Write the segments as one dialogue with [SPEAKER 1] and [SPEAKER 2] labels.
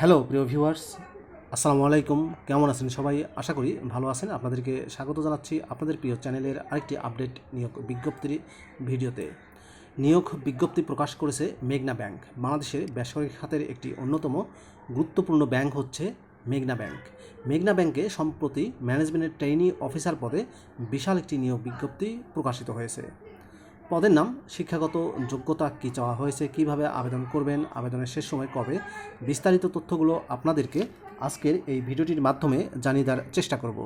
[SPEAKER 1] Hello প্রিয় viewers আসসালামু আলাইকুম। কেমন আছেন সবাই? আশা করি ভালো আছেন। আপনাদেরকে স্বাগত জানাচ্ছি আপনাদের প্রিয় চ্যানেলের আরেকটি আপডেট নিয়োগ বিজ্ঞপ্তির ভিডিওতে। নিয়োগ বিজ্ঞপ্তি প্রকাশ করেছে মেঘনা ব্যাংক। বাংলাদেশের বেসরকারি খাতের একটি অন্যতম গুরুত্বপূর্ণ ব্যাংক হচ্ছে মেঘনা ব্যাংক। মেঘনা ব্যাংকে সম্প্রতি ম্যানেজমেন্টের ট্রেইনি অফিসার পদে বিশাল একটি নিয়োগ বিজ্ঞপ্তি প্রকাশিত হয়েছে। পদের নাম, শিক্ষাগত যোগ্যতা কী চাওয়া হয়েছে, কীভাবে আবেদন করবেন, আবেদনের শেষ সময় কবে, বিস্তারিত তথ্যগুলো আপনাদেরকে আজকের এই ভিডিওটির মাধ্যমে জানিয়ে দেওয়ার চেষ্টা করব।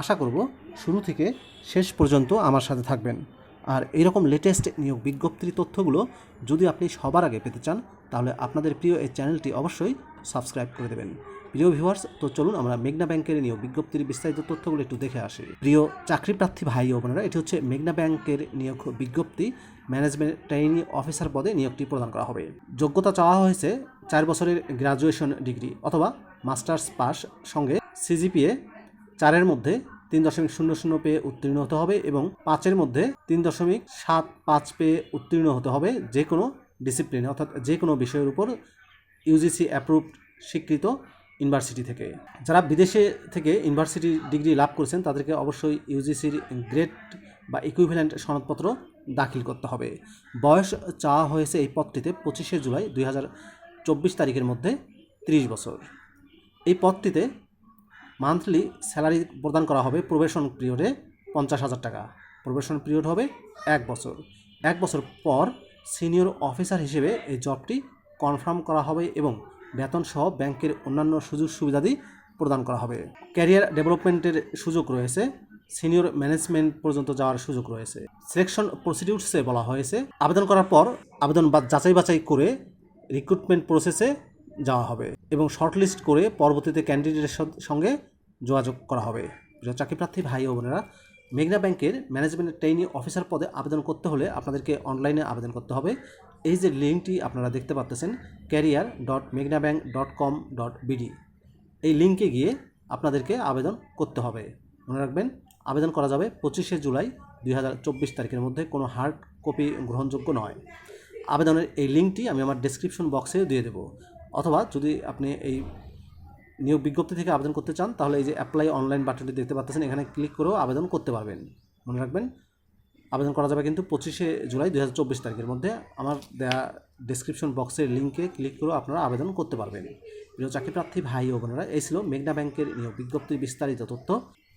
[SPEAKER 1] আশা করব শুরু থেকে শেষ পর্যন্ত আমার সাথে থাকবেন। আর এইরকম লেটেস্ট নিয়োগ বিজ্ঞপ্তির তথ্যগুলো যদি আপনি সবার আগে পেতে চান, তাহলে আপনাদের প্রিয় এই চ্যানেলটি অবশ্যই সাবস্ক্রাইব করে দেবেন। প্রিয় ভিউয়ার্স তো চলুন আমরা মেঘনা ব্যাংকের নিয়োগ বিজ্ঞপ্তির বিস্তারিত তথ্যগুলো একটু দেখে আসি। প্রিয় চাকরি প্রার্থী ভাই ও বোনেরা, এটি হচ্ছে মেঘনা ব্যাংকের নিয়োগ বিজ্ঞপ্তি। ম্যানেজমেন্ট ট্রেনিং অফিসার পদে নিয়োগটি প্রদান করা হবে। যোগ্যতা চাওয়া হয়েছে চার বছরের গ্রাজুয়েশন ডিগ্রি অথবা মাস্টার্স পাস সঙ্গে সিজিপিএ চারের মধ্যে তিন দশমিক শূন্য শূন্য পেয়ে উত্তীর্ণ হতে হবে এবং পাঁচের মধ্যে তিন দশমিক সাত পাঁচ পেয়ে উত্তীর্ণ হতে হবে যে কোনো ডিসিপ্লিনে অর্থাৎ যে কোনো বিষয়ের উপর ইউজিসি অ্যাপ্রুভড স্বীকৃত ইউনিভার্সিটি থেকে। যারা বিদেশে থেকে ইউনিভার্সিটি ডিগ্রি লাভ করেছেন, তাদেরকে অবশ্যই ইউজিসির গ্রেড বা ইকুইভ্যালেন্ট সনদপত্র দাখিল করতে হবে। বয়স চাওয়া হয়েছে এই পদটিতে পঁচিশে জুলাই দুই হাজার চব্বিশ তারিখের মধ্যে ত্রিশ বছর। এই পদটিতে মান্থলি স্যালারি প্রদান করা হবে প্রবেশন পিরিয়ডে পঞ্চাশ হাজার টাকা। প্রবেশন পিরিয়ড হবে এক বছর। এক বছর পর সিনিয়র অফিসার হিসেবে এই জবটি কনফার্ম করা হবে এবং বেতন সহ ব্যাংকের অন্যান্য সুযোগ সুবিধাদি প্রদান করা হবে। ক্যারিয়ার ডেভেলপমেন্টের সুযোগ রয়েছে, সিনিয়র ম্যানেজমেন্ট পর্যন্ত যাওয়ার সুযোগ রয়েছে। সিলেকশন প্রসিডিউরসে বলা হয়েছে, আবেদন করার পর আবেদন বা যাচাই বাছাই করে রিক্রুটমেন্ট প্রসেসে যাওয়া হবে এবং শর্টলিস্ট করে পরবর্তীতে ক্যান্ডিডেটের সঙ্গে যোগাযোগ করা হবে। চাকরিপ্রার্থী ভাই ও বোনেরা মেঘনা ব্যাংকের ম্যানেজমেন্ট ট্রেনিং অফিসার পদে আবেদন করতে হলে আপনাদেরকে অনলাইনে আবেদন করতে হবে। এই যে লিঙ্কটি আপনারা দেখতে পাচ্ছেন ক্যারিয়ার ডট মেঘনা bank dot com dot BD. এই লিঙ্কে গিয়ে আপনাদেরকে আবেদন করতে হবে। মনে রাখবেন, আবেদন করা যাবে পঁচিশে জুলাই দুই হাজার চব্বিশ তারিখের মধ্যে, কোনো হার্ড কপি গ্রহণযোগ্য নয়। আবেদনের এই লিঙ্কটি আমি আমার ডেসক্রিপশন বক্সে দিয়ে দেবো। অথবা যদি আপনি এই নিয়োগ বিজ্ঞপ্তি থেকে আবেদন করতে চান, তাহলে এই যে অ্যাপ্লাই অনলাইন বাটনটি দেখতে পাচ্ছেন, এখানে ক্লিক করেও আবেদন করতে পারবেন। মনে রাখবেন, আবেদন করা যাবে কিন্তু পঁচিশে জুলাই দু হাজার চব্বিশ তারিখের মধ্যে। আমার দেয়া ডেসক্রিপশন বক্সের লিঙ্কে ক্লিক করেও আপনারা আবেদন করতে পারবেন। প্রিয় চাকরিপ্রার্থী ভাই ও বোনেরা, এই ছিল মেঘনা ব্যাংকের নিয়োগ বিজ্ঞপ্তির বিস্তারিত তথ্য।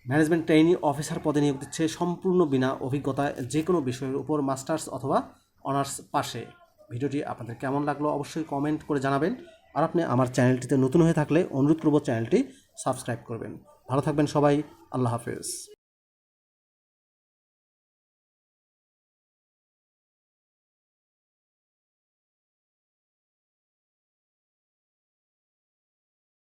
[SPEAKER 1] ম্যানেজমেন্ট ট্রেনিং অফিসার পদে নিয়োগ দিচ্ছে সম্পূর্ণ বিনা অভিজ্ঞতায় যে কোনো বিষয়ের উপর মাস্টার্স অথবা অনার্স পাশে। ভিডিওটি আপনাদের কেমন লাগল অবশ্যই কমেন্ট করে জানাবেন। আর আপনি আমার চ্যানেলটিতে নতুন হয়ে থাকলে অনুরোধ করব চ্যানেলটি সাবস্ক্রাইব করবেন। ভালো থাকবেন সবাই, আল্লাহ হাফেজ।